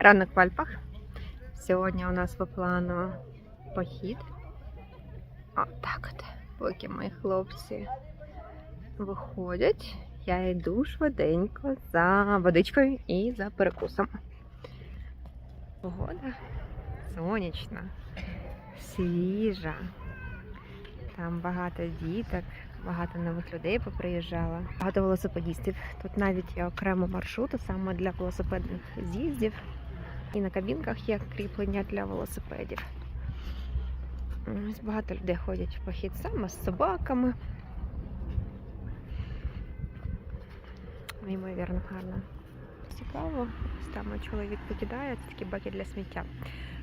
Ранок в Альпах. Сьогодні у нас по плану похід. Отак от. Поки мої хлопці виходять, я йду швиденько за водичкою і за перекусом. Погода сонячна, свіжа. Там багато діток, багато нових людей поприїжджало, багато велосипедістів. Тут навіть є окремо маршрути саме для велосипедних з'їздів. І на кабінках є кріплення для велосипедів. Ось багато людей ходять в похід саме з собаками. Неймовірно гарно. Цікаво, ось там чоловік покидає це такі баки для сміття.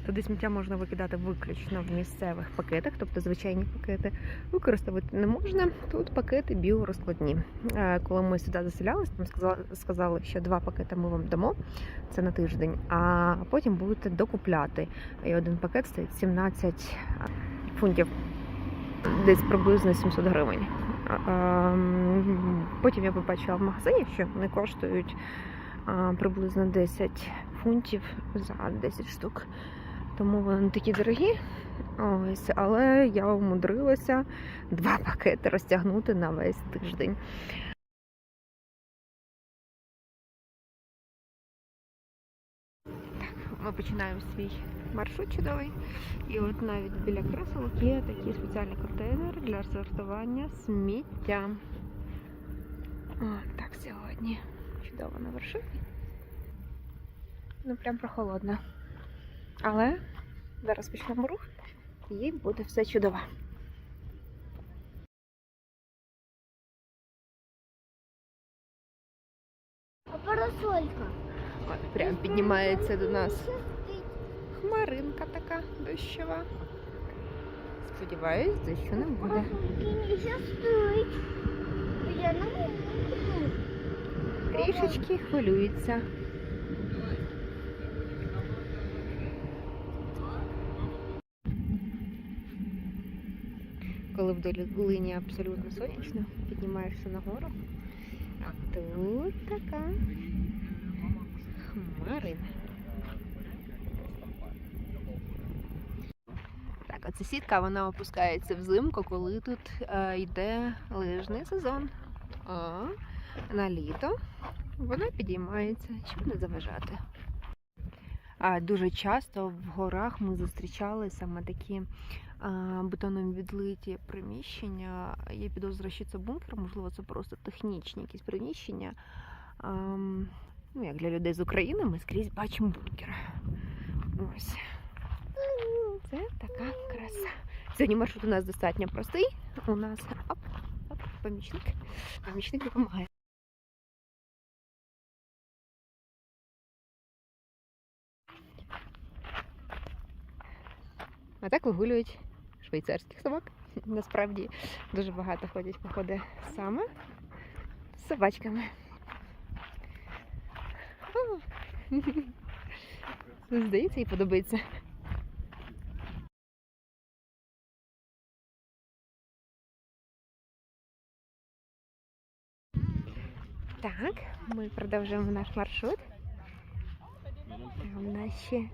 Туди сміття можна викидати виключно в місцевих пакетах, тобто звичайні пакети використовувати не можна. Тут пакети біорозкладні. Е, Коли ми сюди заселялися, там сказали, що два пакети ми вам дамо, це на тиждень, а потім будете докупляти. І один пакет стоїть 17 фунтів, десь приблизно 700 гривень. Ем, Потім я побачила в магазині, що вони коштують приблизно 10 фунтів за 10 штук. Тому вони такі дорогі. Ось, але я умудрилася два пакети розтягнути на весь тиждень. Так, ми починаємо свій маршрут чудовий. І от навіть біля креселок є такий спеціальний контейнер для сортування сміття. О, так сьогодні чудово на вершині. Ну прям прохолодно. Але зараз почнемо рух і буде все чудово. А парасолька? От прям піднімається до нас хмаринка така дощова. Сподіваюсь, дощу не буде. Трішечки хвилюється. Коли в долині абсолютно сонячно, піднімаєшся нагору. А тут така хмарина. Так, оця сітка вона опускається взимку, коли тут е, йде лижний сезон. А на літо вона підіймається, щоб не заважати. А дуже часто в горах ми зустрічали саме такі а, бетоном відлиті приміщення. Я підозрюю, що це бункер, можливо, це просто технічні якісь приміщення. Ну, як для людей з України, ми скрізь бачимо бункер. Ось. Це така краса. Сьогодні маршрут у нас достатньо простий. У нас оп, оп, помічник. Помічник допомагає. А так вигулюють швейцарських собак. Насправді дуже багато ходять походи саме з собачками. Здається, їй подобається. Так, ми продовжуємо наш маршрут. Там наші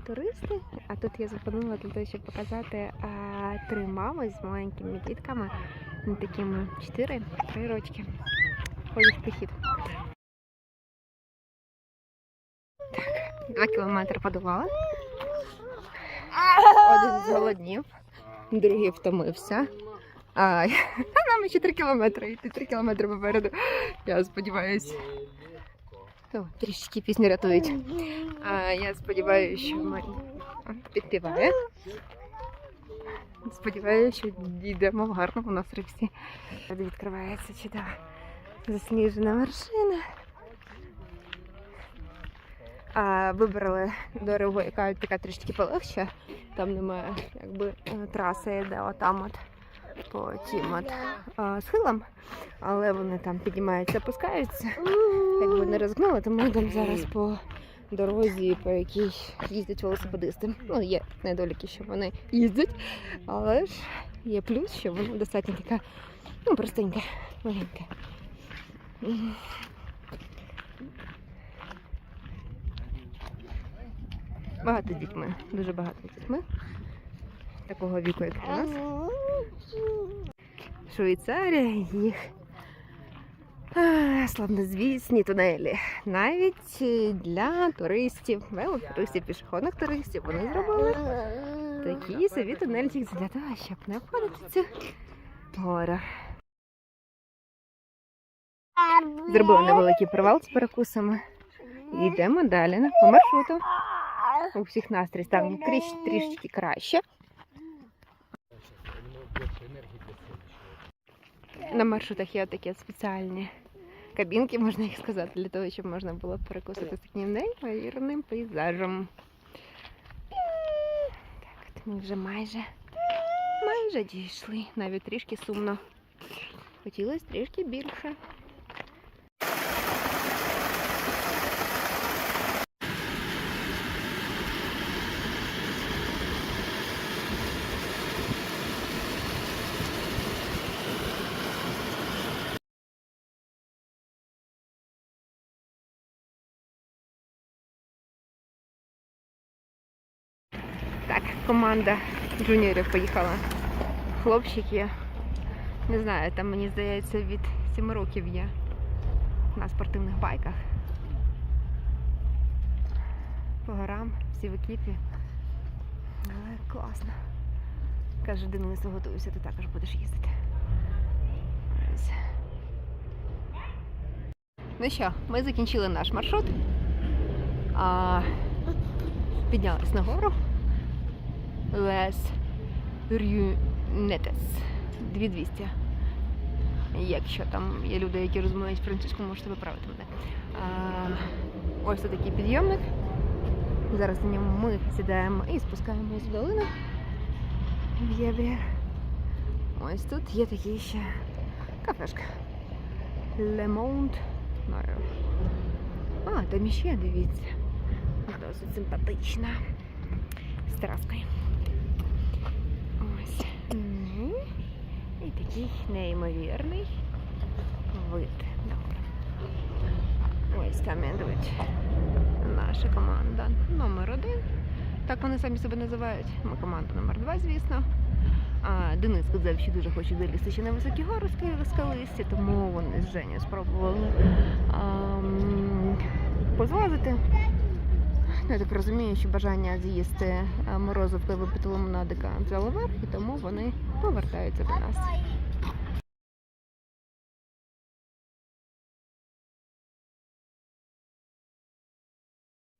туристи. А тут я зупинила для того, щоб показати а, три мами з маленькими дітками, такими 4-3 рочки. Ходять в похід. Так, два кілометри подолали. Один зголоднів, другий втомився. А нам ще 3 кілометри, йти 3 кілометри попереду. Я сподіваюся. О, трішечки пісню рятують. А, я сподіваюся, що ми підпіває. Сподіваюся, що дійдемо в гарному настрої. Відкривається чудова засніжена вершина. А, вибрали дорогу, яка така трішки полегша. Там немає якби е, траси, йде отам от по тим от а, схилам, але вони там піднімаються, опускаються. Якби не ризикнули, тому йдемо зараз по дорозі, по якій їздять велосипедисти. Ну, є недоліки, що вони їздять, але ж є плюс, що вона достатньо така ну, простенька, легенька. М. Багато дітьми, дуже багато дітьми. Такого віку, як у нас. Швейцарія їх славнозвісні тунелі. Навіть для туристів, велотуристів, пішохідних туристів вони зробили такі собі тунельчик для того, щоб не входити цю горах. Зробили невеликий привал з перекусами. І йдемо далі по маршруту. У всіх настрій став тріш- трішечки краще. На маршрутах є такі спеціальні кабінки, можна їх сказати, для того, щоб можна було перекусити з таким неймовірним пейзажем. Так, от ми вже майже, майже дійшли. Навіть трішки сумно. Хотілося трішки більше. Так, команда джуніорів поїхала. Хлопчики, не знаю, там мені здається від 7 років є на спортивних байках. По горам, всі в екіпі. Але класно. Каже, Денис, готуйся, ти також будеш їздити. Ось. Ну що, ми закінчили наш маршрут. А, піднялись нагору. Лес Рюнетес. 2200. Якщо там є люди, які розуміють французьку, можете виправити мене. А, ось такий підйомник. Зараз на ньому ми сідаємо і спускаємось в долину. В Єврі. Ось тут є такі ще кафешка. Лемонт. А, там іще дивіться. Досить симпатична. З тераскою. Ну, І такий неймовірний вид. Добре. Ось там ідуть наша команда номер один. Так вони самі себе називають. Ми команда номер два, звісно. А Денис сказав, що дуже хоче залізти ще на високі гори скалисті, тому вони з Женю спробували ам, позлазити. Я так розумію, що бажання з'їсти е, морозивки випити лимонадика взяло верх, і тому вони повертаються до нас.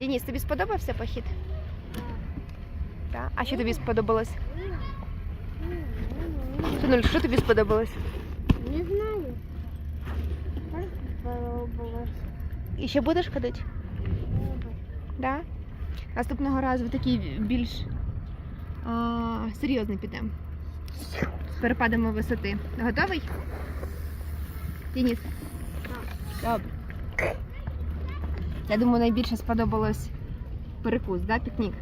Денис, тобі сподобався похід? Так. А що тобі сподобалось? Синуль, що тобі сподобалось? Не знаю. Так сподобалось. І ще будеш ходити? Да? Наступного разу в такий більш а, серйозний підемо. З перепадами висоти. Готовий? Денис? Добре. Я думаю, найбільше сподобалось перекус, да, пікнік?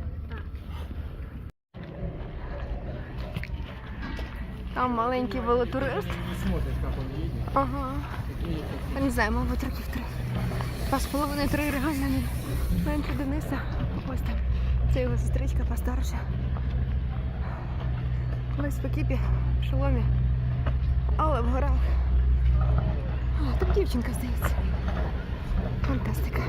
Там маленький велотурист. Смотришь, как он едет. Ага. Я не знаю, мабуть, років три. Два з половиною три реально не менше Дениса. Ось. Це його сестричка постарша. Ми в Покіпі, в шоломі. Але в горах. А, там дівчинка здається. Фантастика.